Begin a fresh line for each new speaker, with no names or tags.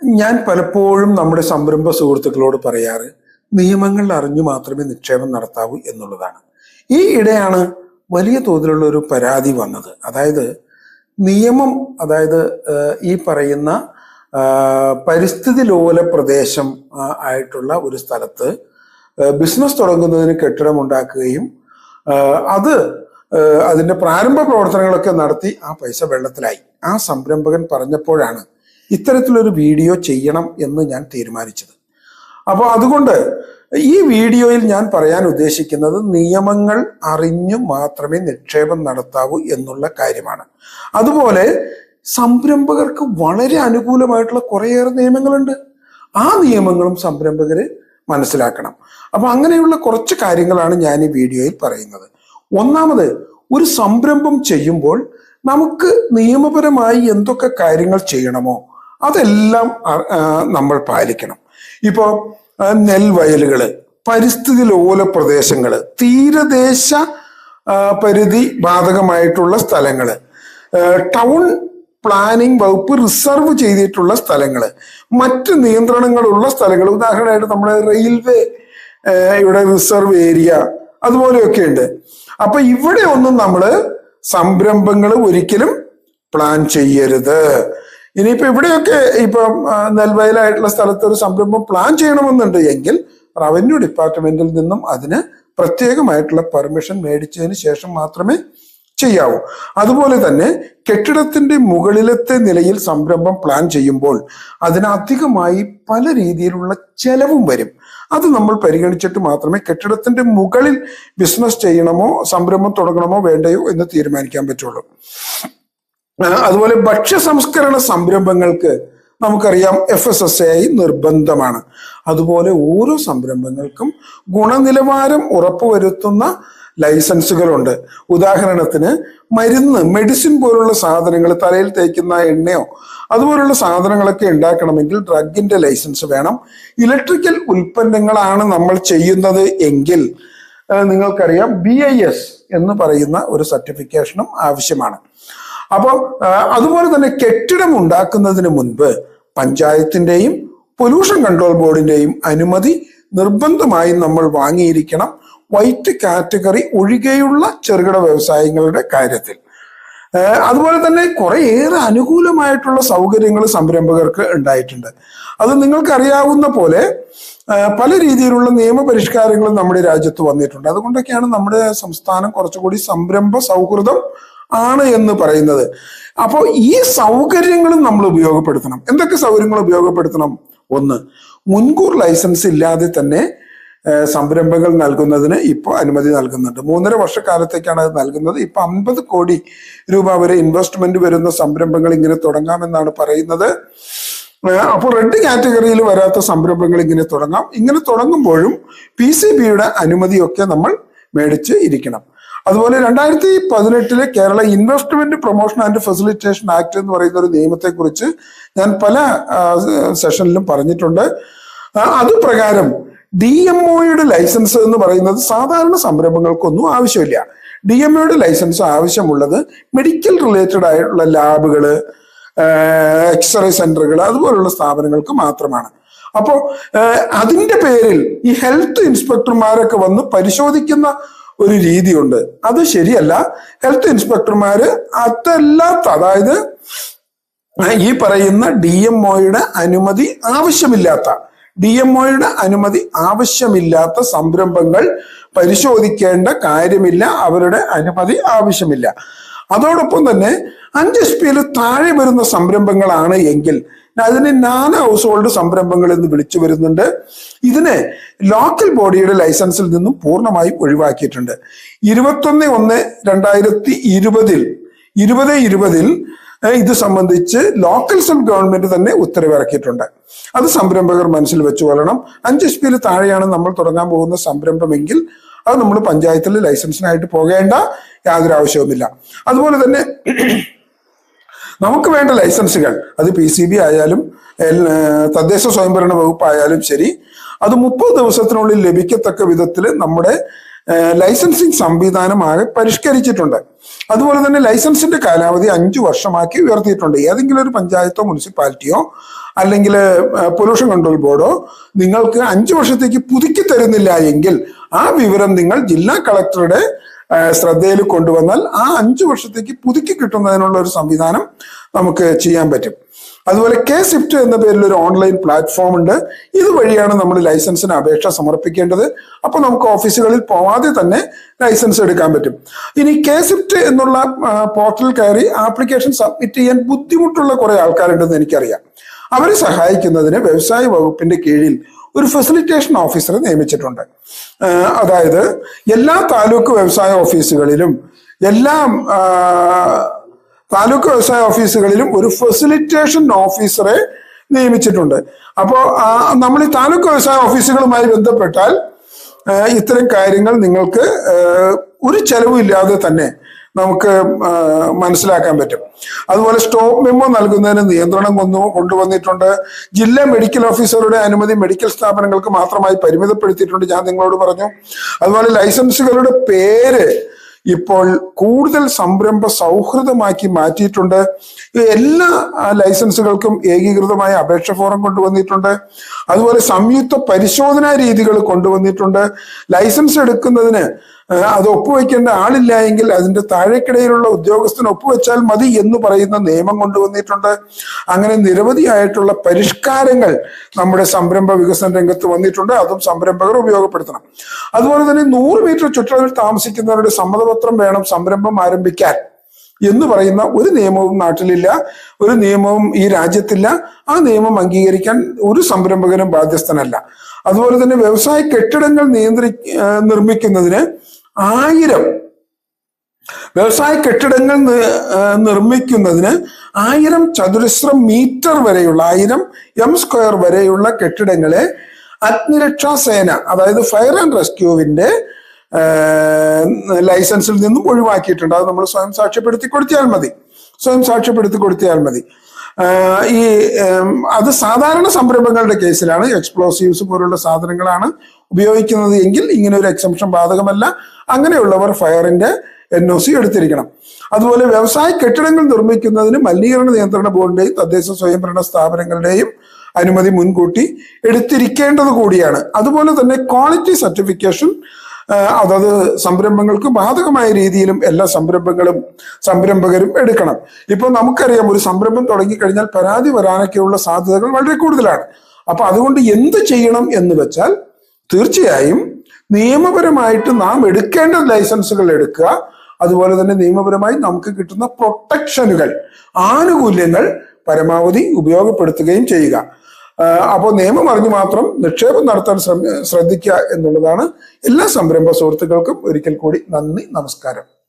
ഞാൻ പലപ്പോഴും നമ്മുടെ സംരംഭ സുഹൃത്തുക്കളോട് പറയാറ് നിയമങ്ങൾ അറിഞ്ഞു മാത്രമേ നിക്ഷേപം നടത്താവൂ എന്നുള്ളതാണ്. ഈ ഇടെയാണ് വലിയ തോതിലുള്ള ഒരു പരാതി വന്നത്. അതായത് നിയമം അതായത് ഈ പറയുന്ന പരിസ്ഥിതി ലോല പ്രദേശം ആയിട്ടുള്ള ഒരു സ്ഥലത്ത് ബിസിനസ് തുടങ്ങുന്നതിന് കെട്ടിടം ഉണ്ടാക്കുകയും അത് അതിന്റെ പ്രാരംഭ പ്രവർത്തനങ്ങളൊക്കെ നടത്തി ആ പൈസ വെള്ളത്തിലായി. ആ സംരംഭകൻ പറഞ്ഞപ്പോഴാണ് ഇത്തരത്തിലൊരു വീഡിയോ ചെയ്യണം എന്ന് ഞാൻ തീരുമാനിച്ചത്. അപ്പോൾ അതുകൊണ്ട് ഈ വീഡിയോയിൽ ഞാൻ പറയാൻ ഉദ്ദേശിക്കുന്നത് നിയമങ്ങൾ അറിഞ്ഞു മാത്രമേ നിക്ഷേപം നടത്താവൂ എന്നുള്ള കാര്യമാണ്. അതുപോലെ സംരംഭകർക്ക് വളരെ അനുകൂലമായിട്ടുള്ള കുറേയേറെ നിയമങ്ങളുണ്ട്. ആ നിയമങ്ങളും സംരംഭകർ മനസ്സിലാക്കണം. അപ്പൊ അങ്ങനെയുള്ള കുറച്ച് കാര്യങ്ങളാണ് ഞാൻ ഈ വീഡിയോയിൽ പറയുന്നത്. ഒന്നാമത് ഒരു സംരംഭം ചെയ്യുമ്പോൾ നമുക്ക് നിയമപരമായി എന്തൊക്കെ കാര്യങ്ങൾ ചെയ്യണമോ അതെല്ലാം നമ്മൾ പാലിക്കണം. ഇപ്പോൾ നെൽവയലുകൾ പരിസ്ഥിതി ലോല പ്രദേശങ്ങൾ തീരദേശ പരിധി ബാധകമായിട്ടുള്ള സ്ഥലങ്ങൾ ടൗൺ പ്ലാനിംഗ് വകുപ്പ് റിസർവ് ചെയ്തിട്ടുള്ള സ്ഥലങ്ങൾ മറ്റ് നിയന്ത്രണങ്ങളുള്ള സ്ഥലങ്ങൾ ഉദാഹരണമായിട്ട് നമ്മുടെ റെയിൽവേ ഇവിടെ റിസർവ് ഏരിയ അതുപോലെയൊക്കെ ഉണ്ട്. അപ്പൊ ഇവിടെ ഒന്നും നമ്മൾ സംരംഭങ്ങൾ ഒരിക്കലും പ്ലാൻ ചെയ്യരുത്. ഇനിയിപ്പോ ഇവിടെയൊക്കെ ഇപ്പൊ നെൽവയലായിട്ടുള്ള സ്ഥലത്ത് ഒരു സംരംഭം പ്ലാൻ ചെയ്യണമെന്നുണ്ട്. എങ്കിൽ റവന്യൂ ഡിപ്പാർട്ട്മെന്റിൽ നിന്നും അതിന് പ്രത്യേകമായിട്ടുള്ള പെർമിഷൻ മേടിച്ചതിന് ശേഷം മാത്രമേ ചെയ്യാവൂ. അതുപോലെ തന്നെ കെട്ടിടത്തിന്റെ മുകളിലത്തെ നിലയിൽ സംരംഭം പ്ലാൻ ചെയ്യുമ്പോൾ അതിനധികമായി പല രീതിയിലുള്ള ചെലവും വരും. അത് നമ്മൾ പരിഗണിച്ചിട്ട് മാത്രമേ കെട്ടിടത്തിന്റെ മുകളിൽ ബിസിനസ് ചെയ്യണമോ സംരംഭം തുടങ്ങണമോ വേണ്ടയോ എന്ന് തീരുമാനിക്കാൻ പറ്റുള്ളൂ. അതുപോലെ ഭക്ഷ്യ സംസ്കരണ സംരംഭങ്ങൾക്ക് നമുക്കറിയാം എഫ് എസ് എസ് ഐ നിർബന്ധമാണ്. അതുപോലെ ഓരോ സംരംഭങ്ങൾക്കും ഗുണനിലവാരം ഉറപ്പുവരുത്തുന്ന ലൈസൻസുകളുണ്ട്. ഉദാഹരണത്തിന് മരുന്ന് മെഡിസിൻ പോലുള്ള സാധനങ്ങൾ തലയിൽ തേക്കുന്ന എണ്ണയോ അതുപോലുള്ള സാധനങ്ങളൊക്കെ ഉണ്ടാക്കണമെങ്കിൽ ഡ്രഗിന്റെ ലൈസൻസ് വേണം. ഇലക്ട്രിക്കൽ ഉൽപ്പന്നങ്ങളാണ് നമ്മൾ ചെയ്യുന്നത് എങ്കിൽ നിങ്ങൾക്കറിയാം ബി ഐ എസ് എന്ന് പറയുന്ന ഒരു സർട്ടിഫിക്കേഷനും ആവശ്യമാണ്. അപ്പോൾ അതുപോലെ തന്നെ കെട്ടിടം ഉണ്ടാക്കുന്നതിന് മുൻപ് പഞ്ചായത്തിന്റെയും പൊല്യൂഷൻ കൺട്രോൾ ബോർഡിന്റെയും അനുമതി നിർബന്ധമായും നമ്മൾ വാങ്ങിയിരിക്കണം വൈറ്റ് കാറ്റഗറി ഒഴികെയുള്ള ചെറുകിട വ്യവസായങ്ങളുടെ കാര്യത്തിൽ. അതുപോലെ തന്നെ കുറേയേറെ അനുകൂലമായിട്ടുള്ള സൗകര്യങ്ങൾ സംരംഭകർക്ക് ഉണ്ടായിട്ടുണ്ട്. അത് നിങ്ങൾക്കറിയാവുന്ന പോലെ പല രീതിയിലുള്ള നിയമപരിഷ്കാരങ്ങളും നമ്മുടെ രാജ്യത്ത് വന്നിട്ടുണ്ട്. അതുകൊണ്ടൊക്കെയാണ് നമ്മുടെ സംസ്ഥാനം കുറച്ചുകൂടി സംരംഭ സൗഹൃദം ആണ് എന്ന് പറയുന്നത്. അപ്പോൾ ഈ സൗകര്യങ്ങളും നമ്മൾ ഉപയോഗപ്പെടുത്തണം. എന്തൊക്കെ സൗകര്യങ്ങൾ ഉപയോഗപ്പെടുത്തണം? ഒന്ന് മുൻകൂർ ലൈസൻസ് ഇല്ലാതെ തന്നെ സംരംഭങ്ങൾ നൽകുന്നതിന് ഇപ്പോൾ അനുമതി നൽകുന്നുണ്ട്. മൂന്നര വർഷക്കാലത്തേക്കാണ് അത് നൽകുന്നത്. ഇപ്പൊ അമ്പത് കോടി രൂപ വരെ ഇൻവെസ്റ്റ്മെന്റ് വരുന്ന സംരംഭങ്ങൾ ഇങ്ങനെ തുടങ്ങാമെന്നാണ് പറയുന്നത്. അപ്പോൾ റെഡ് കാറ്റഗറിയിൽ വരാത്ത സംരംഭങ്ങൾ ഇങ്ങനെ തുടങ്ങാം. ഇങ്ങനെ തുടങ്ങുമ്പോഴും പി സി ബിയുടെ അനുമതിയൊക്കെ നമ്മൾ മേടിച്ച് ഇരിക്കണം. അതുപോലെ രണ്ടായിരത്തി പതിനെട്ടിലെ Kerala investment promotion and facilitation act എന്ന് പറയുന്ന ഒരു നിയമത്തെക്കുറിച്ച് ഞാൻ പല സെഷനിലും പറഞ്ഞിട്ടുണ്ട്. അത് പ്രകാരം ഡി എം ഒയുടെ ലൈസൻസ് എന്ന് പറയുന്നത് സാധാരണ സംരംഭങ്ങൾക്കൊന്നും ആവശ്യമില്ല. ഡി എം ഒയുടെ ലൈസൻസ് ആവശ്യമുള്ളത് മെഡിക്കൽ റിലേറ്റഡ് ആയിട്ടുള്ള ലാബുകൾ എക്സ്റേ സെന്ററുകൾ അതുപോലുള്ള സ്ഥാപനങ്ങൾക്ക് മാത്രമാണ്. അപ്പോൾ അതിന്റെ പേരിൽ ഈ ഹെൽത്ത് ഇൻസ്പെക്ടർമാരൊക്കെ വന്ന് പരിശോധിക്കുന്ന ഒരു രീതിയുണ്ട്. അത് ശരിയല്ല. ഹെൽത്ത് ഇൻസ്പെക്ടർമാര് അതല്ലാത്ത അതായത് ഈ പറയുന്ന ഡി എം ഒയുടെ അനുമതി ആവശ്യമില്ലാത്ത ഡി എം ഒയുടെ അനുമതി ആവശ്യമില്ലാത്ത സംരംഭങ്ങൾ പരിശോധിക്കേണ്ട കാര്യമില്ല. അവരുടെ അനുമതി ആവശ്യമില്ല. അതോടൊപ്പം തന്നെ അഞ്ച് എസ് താഴെ വരുന്ന സംരംഭങ്ങളാണ് എങ്കിൽ അതിന് നാന ഹൗസ് ഹോൾഡ് സംരംഭങ്ങൾ എന്ന് വിളിച്ചു വരുന്നുണ്ട്. ഇതിനെ ലോക്കൽ ബോഡിയുടെ ലൈസൻസിൽ നിന്നും പൂർണമായും ഒഴിവാക്കിയിട്ടുണ്ട്. ഇരുപത്തൊന്ന് ഒന്ന് രണ്ടായിരത്തി ഇരുപതിൽ ഇരുപത് ഇരുപതിൽ ഇത് സംബന്ധിച്ച് ലോക്കൽ സെൽഫ് ഗവൺമെന്റ് തന്നെ ഉത്തരവിറക്കിയിട്ടുണ്ട്. അത് സംരംഭകർ മനസ്സിൽ വെച്ചു കൊള്ളണം. അഞ്ച് എസ് പിയിൽ താഴെയാണ് നമ്മൾ തുടങ്ങാൻ പോകുന്ന സംരംഭമെങ്കിൽ അത് നമ്മൾ പഞ്ചായത്തിൽ ലൈസൻസിനായിട്ട് പോകേണ്ട യാതൊരു ആവശ്യവുമില്ല. അതുപോലെ തന്നെ നമുക്ക് വേണ്ട ലൈസൻസുകൾ. അത് പി സി ബി ആയാലും തദ്ദേശ സ്വയംഭരണ വകുപ്പ് ആയാലും ശരി. അത് മുപ്പത് ദിവസത്തിനുള്ളിൽ ലഭിക്കത്തക്ക വിധത്തിൽ നമ്മുടെ ലൈസൻസിങ് സംവിധാനം ആകെ പരിഷ്കരിച്ചിട്ടുണ്ട്. അതുപോലെ തന്നെ ലൈസൻസിന്റെ കാലാവധി അഞ്ചു വർഷമാക്കി ഉയർത്തിയിട്ടുണ്ട്. ഏതെങ്കിലും ഒരു പഞ്ചായത്തോ മുനിസിപ്പാലിറ്റിയോ അല്ലെങ്കിൽ പൊല്യൂഷൻ കൺട്രോൾ ബോർഡോ നിങ്ങൾക്ക് അഞ്ചു വർഷത്തേക്ക് പുതുക്കി തരുന്നില്ല എങ്കിൽ ആ വിവരം നിങ്ങൾ ജില്ലാ കളക്ടറുടെ ശ്രദ്ധയിൽ കൊണ്ടുവന്നാൽ ആ അഞ്ചു വർഷത്തേക്ക് പുതുക്കി കിട്ടുന്നതിനുള്ള ഒരു സംവിധാനം നമുക്ക് ചെയ്യാൻ പറ്റും. അതുപോലെ കെ സിഫ്റ്റ് എന്ന പേരിൽ ഒരു ഓൺലൈൻ പ്ലാറ്റ്ഫോം ഉണ്ട്. ഇതുവഴിയാണ് നമ്മൾ ലൈസൻസിന് അപേക്ഷ സമർപ്പിക്കേണ്ടത്. അപ്പൊ നമുക്ക് ഓഫീസുകളിൽ പോവാതെ തന്നെ ലൈസൻസ് എടുക്കാൻ പറ്റും. ഇനി കെ സിഫ്റ്റ് എന്നുള്ള പോർട്ടൽ കയറി ആപ്ലിക്കേഷൻ സബ്മിറ്റ് ചെയ്യാൻ ബുദ്ധിമുട്ടുള്ള കുറെ ആൾക്കാരുണ്ടെന്ന് എനിക്കറിയാം. അവരെ സഹായിക്കുന്നതിന് വ്യവസായ വകുപ്പിന്റെ കീഴിൽ ഒരു ഫെസിലിറ്റേഷൻ ഓഫീസറെ നിയമിച്ചിട്ടുണ്ട്. അതായത് എല്ലാ താലൂക്ക് വ്യവസായ ഓഫീസുകളിലും എല്ലാ താലൂക്ക് വ്യവസായ ഓഫീസുകളിലും ഒരു ഫെസിലിറ്റേഷൻ ഓഫീസറെ നിയമിച്ചിട്ടുണ്ട്. അപ്പോൾ നമ്മൾ ഈ താലൂക്ക് വ്യവസായ ഓഫീസുകളുമായി ബന്ധപ്പെട്ടാൽ ഇത്തരം കാര്യങ്ങൾ നിങ്ങൾക്ക് ഒരു ഒരു ചെലവില്ലാതെ തന്നെ നമുക്ക് മനസ്സിലാക്കാൻ പറ്റും. അതുപോലെ സ്റ്റോപ്പ് മെമ്മോ നൽകുന്നതിന് നിയന്ത്രണം കൊന്നു കൊണ്ടുവന്നിട്ടുണ്ട്. ജില്ലാ മെഡിക്കൽ ഓഫീസറുടെ അനുമതി മെഡിക്കൽ സ്ഥാപനങ്ങൾക്ക് മാത്രമായി പരിമിതപ്പെടുത്തിയിട്ടുണ്ട് ഞാൻ നിങ്ങളോട് പറഞ്ഞു. അതുപോലെ ലൈസൻസുകളുടെ പേര് ഇപ്പോൾ കൂടുതൽ സംരംഭ സൗഹൃദമാക്കി മാറ്റിയിട്ടുണ്ട്. എല്ലാ ലൈസൻസുകൾക്കും ഏകീകൃതമായ അപേക്ഷ ഫോറം കൊണ്ടുവന്നിട്ടുണ്ട്. അതുപോലെ സംയുക്ത പരിശോധനാ രീതികൾ കൊണ്ടുവന്നിട്ടുണ്ട്. ലൈസൻസ് എടുക്കുന്നതിന് അത് ഒപ്പുവെക്കേണ്ട ആളില്ല എങ്കിൽ അതിന്റെ താഴെക്കിടയിലുള്ള ഉദ്യോഗസ്ഥൻ ഒപ്പുവെച്ചാൽ മതി എന്ന് പറയുന്ന നിയമം കൊണ്ടുവന്നിട്ടുണ്ട്. അങ്ങനെ നിരവധിയായിട്ടുള്ള പരിഷ്കാരങ്ങൾ നമ്മുടെ സംരംഭ വികസന രംഗത്ത് വന്നിട്ടുണ്ട്. അതും സംരംഭകർ ഉപയോഗപ്പെടുത്തണം. അതുപോലെ തന്നെ നൂറ് മീറ്റർ ചുറ്റളവിൽ താമസിക്കുന്നവരുടെ സമ്മതപത്രം വേണം സംരംഭം ആരംഭിക്കാൻ എന്ന് പറയുന്ന ഒരു നിയമവും നാട്ടിലില്ല ഒരു നിയമവും ഈ രാജ്യത്തില്ല. ആ നിയമം അംഗീകരിക്കാൻ ഒരു സംരംഭകനും ബാധ്യസ്ഥനല്ല. അതുപോലെ തന്നെ വ്യവസായ കെട്ടിടങ്ങൾ നിയന്ത്രി നിർമ്മിക്കുന്നതിന് ആയിരം. വ്യവസായ കെട്ടിടങ്ങൾ നിർമ്മിക്കുന്നതിന് ആയിരം ചതുരശ്ര മീറ്റർ വരെയുള്ള ആയിരം എം സ്ക്വയർ വരെയുള്ള കെട്ടിടങ്ങളെ അഗ്നിരക്ഷാ സേന അതായത് ഫയർ ആൻഡ് റെസ്ക്യൂവിന്റെ ലൈസൻസിൽ നിന്നും ഒഴിവാക്കിയിട്ടുണ്ട്. അത് നമ്മൾ സ്വയം സാക്ഷ്യപ്പെടുത്തി കൊടുത്തിയാൽ മതി. സ്വയം സാക്ഷ്യപ്പെടുത്തി കൊടുത്തിയാൽ മതി. ഈ അത് സാധാരണ സംരംഭങ്ങളുടെ കേസിലാണ് എക്സ്പ്ലോസീവ്സ് പോലുള്ള സാധനങ്ങളാണ് ഉപയോഗിക്കുന്നത് എങ്കിൽ ഇങ്ങനെ ഒരു എക്സംഷൻ ബാധകമല്ല. അങ്ങനെയുള്ളവർ ഫയറിന്റെ എൻ ഒ സി എടുത്തിരിക്കണം. അതുപോലെ വ്യവസായ കെട്ടിടങ്ങൾ നിർമ്മിക്കുന്നതിന് മലിനീകരണ നിയന്ത്രണ ബോർഡിന്റെയും തദ്ദേശ സ്വയംഭരണ സ്ഥാപനങ്ങളുടെയും അനുമതി മുൻകൂട്ടി എടുത്തിരിക്കേണ്ടത് കൂടിയാണ്. അതുപോലെ തന്നെ ക്വാളിറ്റി സർട്ടിഫിക്കേഷൻ അതത് സംരംഭങ്ങൾക്ക് ബാധകമായ രീതിയിലും എല്ലാ സംരംഭങ്ങളും സംരംഭകരും എടുക്കണം. ഇപ്പൊ നമുക്കറിയാം ഒരു സംരംഭം തുടങ്ങിക്കഴിഞ്ഞാൽ പരാതി വരാനൊക്കെയുള്ള സാധ്യതകൾ വളരെ കൂടുതലാണ്. അപ്പൊ അതുകൊണ്ട് എന്ത് ചെയ്യണം എന്ന് വെച്ചാൽ തീർച്ചയായും നിയമപരമായിട്ട് നാം എടുക്കേണ്ട ലൈസൻസുകൾ എടുക്കുക. അതുപോലെ തന്നെ നിയമപരമായി നമുക്ക് കിട്ടുന്ന പ്രൊട്ടക്ഷനുകൾ ആനുകൂല്യങ്ങൾ പരമാവധി ഉപയോഗപ്പെടുത്തുകയും ചെയ്യുക. അപ്പോൾ നിയമം അറിഞ്ഞു മാത്രം നിക്ഷേപം നടത്താൻ ശ്രദ്ധിക്കുക എന്നുള്ളതാണ് എല്ലാ സംരംഭ സുഹൃത്തുക്കൾക്കും ഒരിക്കൽ കൂടി നന്ദി നമസ്കാരം.